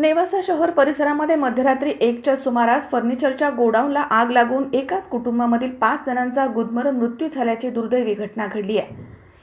नेवासा शहर परिसरामध्ये मध्यरात्री एकच्या सुमारास फर्निचरच्या गोडाऊनला आग लागून एकाच कुटुंबामधील पाच जणांचा गुदमरून मृत्यू झाल्याची दुर्दैवी घटना घडली आहे.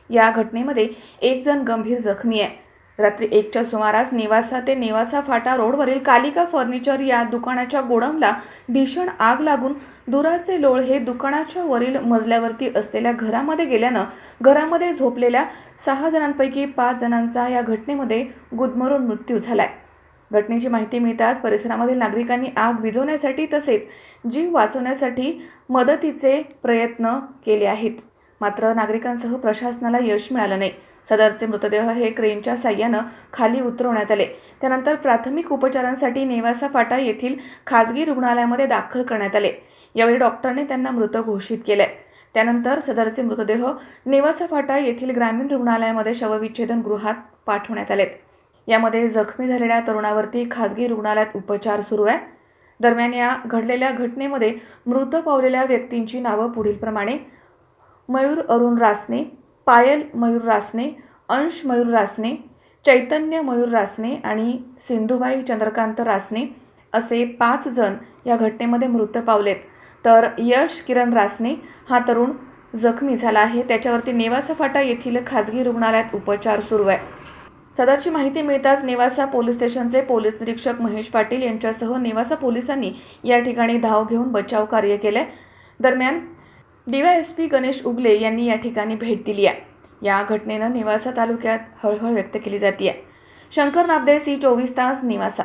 या घटनेमध्ये एक जण गंभीर जखमी आहे. रात्री एकच्या सुमारास नेवासा ते नेवासा फाटा रोडवरील कालिका फर्निचर या दुकानाच्या गोडाऊनला भीषण आग लागून दुराचे लोळ हे दुकानाच्या वरील मजल्यावरती असलेल्या घरामध्ये गेल्यानं घरामध्ये झोपलेल्या सहा जणांपैकी पाच जणांचा या घटनेमध्ये गुदमरून मृत्यू झाला आहे घटनेची माहिती मिळताच परिसरामधील नागरिकांनी आग विझवण्यासाठी तसेच जीव वाचवण्यासाठी मदतीचे प्रयत्न केले आहेत. मात्र नागरिकांसह प्रशासनाला यश मिळालं नाही. सदरचे मृतदेह हे क्रेनच्या साह्यानं खाली उतरवण्यात आले. त्यानंतर प्राथमिक उपचारांसाठी नेवासा फाटा येथील खाजगी रुग्णालयामध्ये दाखल करण्यात आले. यावेळी डॉक्टरने त्यांना मृत घोषित केले त्यानंतर सदरचे मृतदेह नेवासा फाटा येथील ग्रामीण रुग्णालयामध्ये शवविच्छेदन गृहात पाठवण्यात आलेत. यामध्ये जखमी झालेल्या तरुणावरती खाजगी रुग्णालयात उपचार सुरू आहे. दरम्यान या घडलेल्या घटनेमध्ये मृत पावलेल्या व्यक्तींची नावं पुढीलप्रमाणे मयूर अरुण रासने पायल मयूर रासने अंश मयूर रासने चैतन्य मयूर रासने आणि सिंधुबाई चंद्रकांत रासने असे पाच जण या घटनेमध्ये मृत पावलेत. तर यश किरण रासने हा तरुण जखमी झाला आहे. त्याच्यावरती नेवासा फाटा येथील खाजगी रुग्णालयात उपचार सुरू आहे. सदरची माहिती मिळताच नेवासा पोलीस स्टेशनचे पोलीस निरीक्षक महेश पाटील यांच्यासह नेवासा पोलिसांनी या ठिकाणी धाव घेऊन बचाव कार्य केले. दरम्यान डीवायएसपी गणेश उगले यांनी या ठिकाणी भेट दिली आहे. या घटनेनं नेवासा तालुक्यात हळहळ व्यक्त केली जाते शंकर नाबदे सी चोवीस तास नेवासा